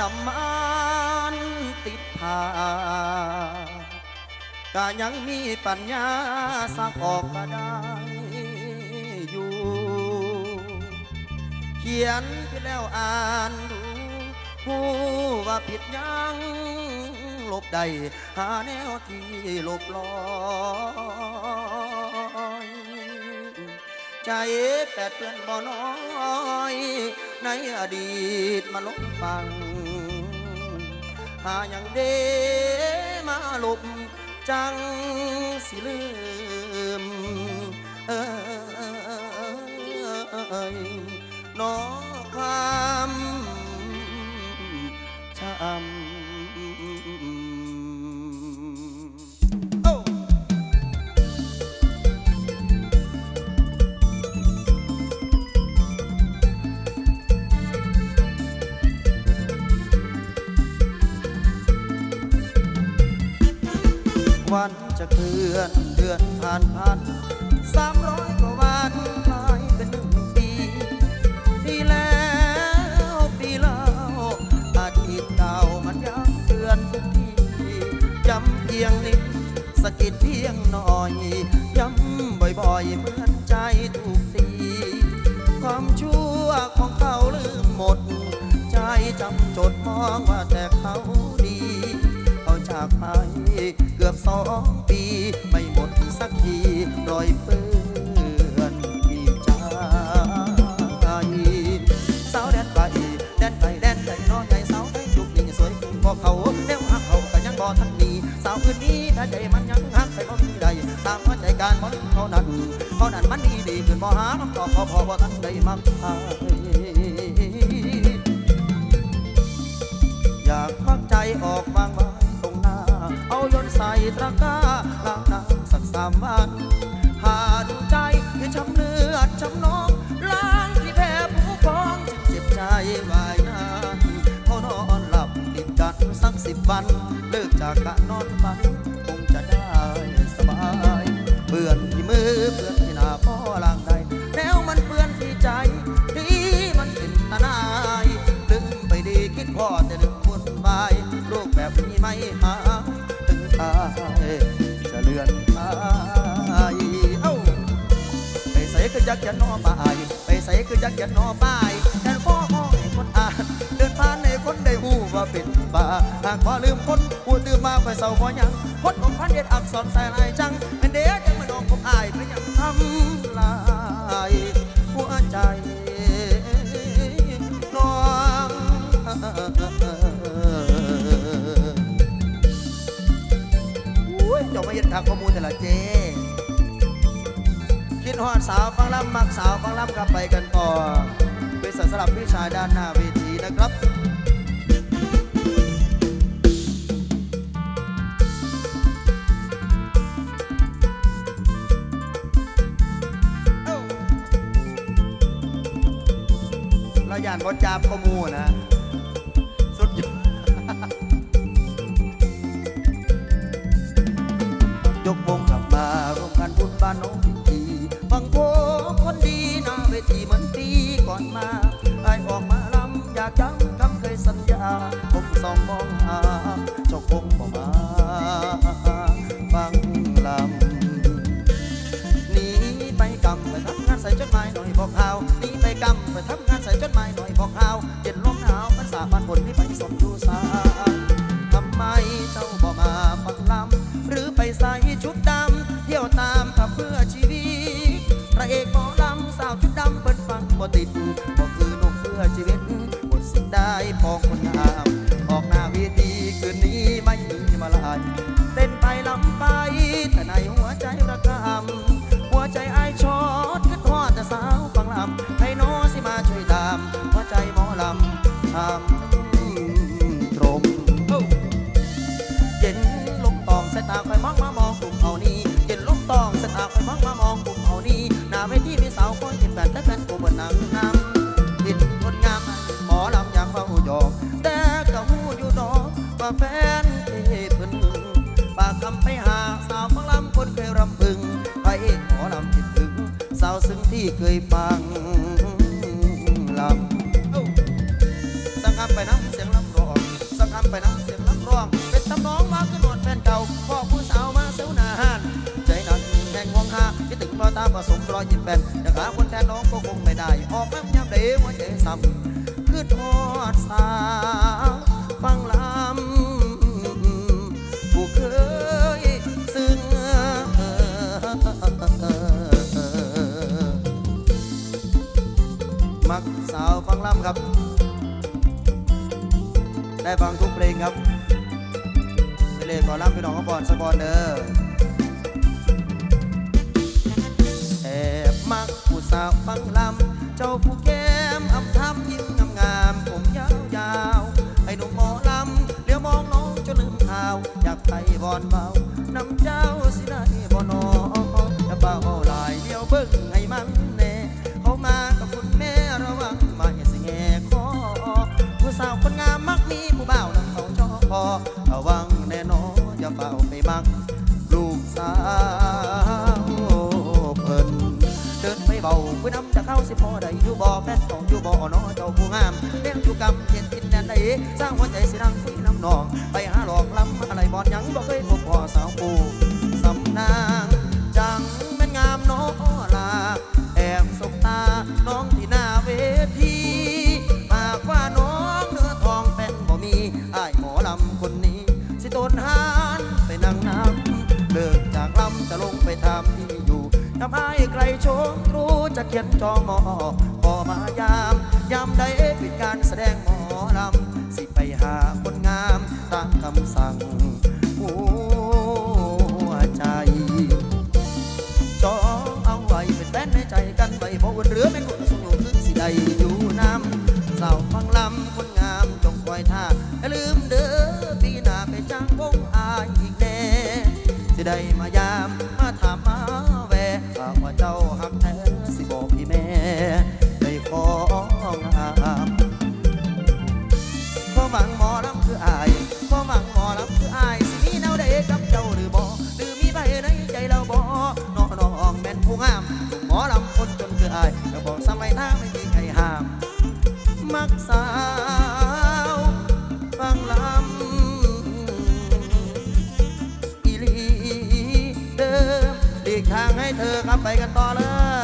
ดำมันติดผากะยังมีปัญญาสักออกก็ได้อยู่ เขียนไปแล้วอ่านดูผู้ว่าผิดยังลบใดหาแนวที่ลบลอยใจแปดเปื้อนบ่อน้อ ในอดีตมาลบฟัง หาอย่างเดมาลบจังสิลืม เอ้ยนอความช้ำ วันจะเคลื่อนเดือนผ่านพันสามร้อยกว่าวันกลายเป็นหนึ่งปีปีแล้วปีเล่าอาทิตย์เก่ามันยังเตือนทุกทีย้ำเพียงนิดสะกิดเพียงหน่อย ย้ำบ่อยๆเหมือนใจถูกตี ความชั่วของเขาลืมหมด ใจจำจดมองว่าแต่เขาดีเขา จากไป เกือบสองปี ไม่หมดสักทีรอยเปื้อนปีใจสาวแดนไปแดนไปแดนใจน้อยใจสาวไทยยุคนี้สวยขึ้นกว่าเขาเดี๋ยวหักเขาก็ยังบ่ทันมีสาวอื่นนี้ถ้าใจมันยังหักไปบ่มีใดตามหัวใจการมันเขานั้นเขานั้นมันดีดีขึ้นบ่หาคำตอบพอพอบ่ทันได้มักอา สักสิบวัน เลิกจากการนอนฝัน คงจะได้สบายเปื่อนที่มือเปื่อนที่หน้าพ่อล้างใดแล้วมันเปื่อนที่ใจที่มันเป็นตนายดึงไปดีคิดพ่อแต่ดึงวุ่นวายโรคแบบนี้ไม่หาถึงตายจะเลื่อนตายเอ้าไปใส่คือจักยันนอปไปใส่คือจักยันนอปแทนพ่อ ว่าเป็นบาหากพอลืมคนพูดตื่นมาคอยเศร้าพอยังคนของพันเด็ดอักษรใส่ลายจังเป็นเด็กยังมาดองผมอายไปยังทำลายหัวใจน้องอุ้ยเจ้ามาเห็นทางข้อมูลแต่ละเจคิดฮอดสาวฟังลำมักสาวฟังลำกลับไปกันต่อเป็นสสลับพี่ชายด้านหน้า เราย่านบอจาบข้อมูนะ สุดยอดยกวงกลับมาร่วมกันบุญบ้านน้องพิธีฟังโพคนดีหน้าเวทีเหมือนปีก่อนมาไอออกมาลำอยากย้ำคำเคยสัญญา ผมส่องมองหาเจ้าคงบ่มาฟังลำหนีไปกำไปทำงานใส่จดหมายหน่อยบอกข่าวนี ไปกำไปทำงานใส่จดหมายหน่อยบอกข่าวเย็นลมหนาวมันสาบันบนที่ไปสมดูสาทำไมเจ้าบ่มาฟังลำหรือไปใส่ชุดดำเที่ยวตามขับเพื่อชีวิตพระเอกหมอลำสาวชุดดำเปิดฟังบ่ติดบ่คือนุ่มเพื่อชีวิตบทสิ่งได้พองคนงามออกหน้าเวทีคืนนี้ไม่มีมาลายเต้นไปลำไปแต่ในหัวใจระกำหัวใจไอายชอดคิดทอดแต่สาวฟังลำ ยฟังลำสังคำไปน้ำเสียงลำร้องสังคำไปน้ำเสียงลำร้อง เป็นตำน้องมาขึ้นหนวดแฟนเก่าพ่อผู้สาวมาเซวนาหันใจนั้นแห่งหวงหาคิดถึงรอตาผสมรอยยิ้มแบนอยากหาคนแทนน้องก็คงไม่ได้ ออกแม่ยามเดหัวใจซ้ำคือทอดสาว มักสาวฟังล่ำครับ ได้ฟังทุกเพลงครับไปเลยก่อนล่ำพี่น้องเขบอนสปอนเดอร์แอบมักผู้สาวฟังลำเจ้าผู้แก้มอำทำยิ้มงามงามๆผมยาวยาวๆไอ้หนุ่มหมอลำเลี้ยวมองน้องจนลืมข่าว อยากไปบอนเบานำเจ้าสิได้บ่นอจะเบาหลายเดียวเบิ่งให้มันำจะเข้าสิพอได้อยู่บ่แฟนของอยู่บ่เนอเจ้าผู้งามเลี้ยงอยู่กำเทียนทินแดนใดสร้างหัวใจสิรังคุยน้ำนอง ไปหาหลอกล้ำอะไรบอนยังบ่เคยพบพ่อสาวปู ทำให้ไกลโชมรู้จะเขียนจองหมอพอมายามยามใดปิดการแสดงหมอลำสิไปหาคนงามตามคำสั่งหัวใจจองเอาไว้เป็นแฟนในใจกันไว้บ่อุ่นเรือแม่นคน คืออายก็บอกสมัยทาไม่มีใครห้าม มักสาวฟังลำอีลีเดิมหลีกทางให้เธอขับไปกันต่อเลย